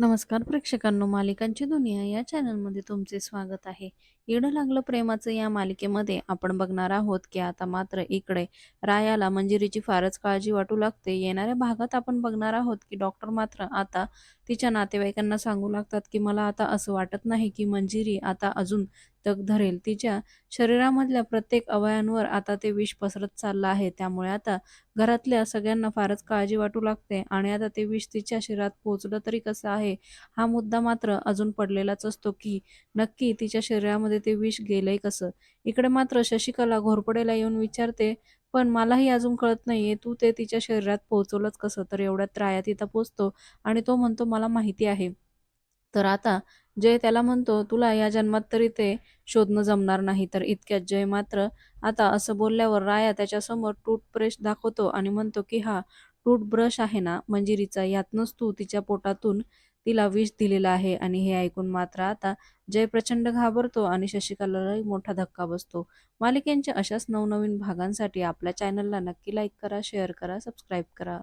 नमस्कार प्रेक्षकांनो मालिकांची दुनिया या चॅनलमध्ये तुमचे स्वागत आहे. येडं लागलं प्रेमाचं या मालिकेमध्ये आपण बघणार आहोत की आता मात्र इकडे रायाला मंजिरीची फारच काळजी वाटू लागते. येणाऱ्या भागात आपण बघणार आहोत की डॉक्टर मात्र आता तिच्या नातेवाईकांना सांगू लागतात की मला आता असं वाटत नाही की मंजिरी आता अजून तग धरेल. तिच्या शरीरामधल्या प्रत्येक अवयांवर आता ते विष पसरत चाललं आहे. त्यामुळे आता घरातल्या सगळ्यांना फारच काळजी वाटू लागते आणि आता ते विष तिच्या शरीरात पोहोचलं तरी कसं आहे? हा मुद्दा मात्र अजून पडलेलाच असतो की नक्की तिच्या शरीरामध्ये ते विष गेलंय कसं? इकडे मात्र शशिकला घोरपडेला येऊन विचारते पण मलाही अजून कळत नाहीये तू ते तिच्या शरीरात पोहोचवलंच कसं? तर एवढ्यात राया तिथं पोचतो आणि तो म्हणतो मला माहिती आहे. तर आता जय त्याला म्हणतो तुला या जन्मात तरी ते शोधणं जमणार नाही तर इतक्यात जय मात्र आता असं बोलल्यावर राया त्याच्यासमोर टूथब्रश दाखवतो आणि म्हणतो की हा टूथब्रश आहे ना म्हणजे मंजिरीचा यातनंच तू तिच्या पोटातून तिला विष दिलेला आहे. आणि हे ऐकून मात्र आता जय प्रचंड घाबरतो आणि शशिकलालाही मोठा धक्का बसतो. मालिकेंच्या अशाच नवनवीन भागांसाठी आपल्या चॅनलला नक्की लाईक करा शेअर करा सबस्क्राईब करा.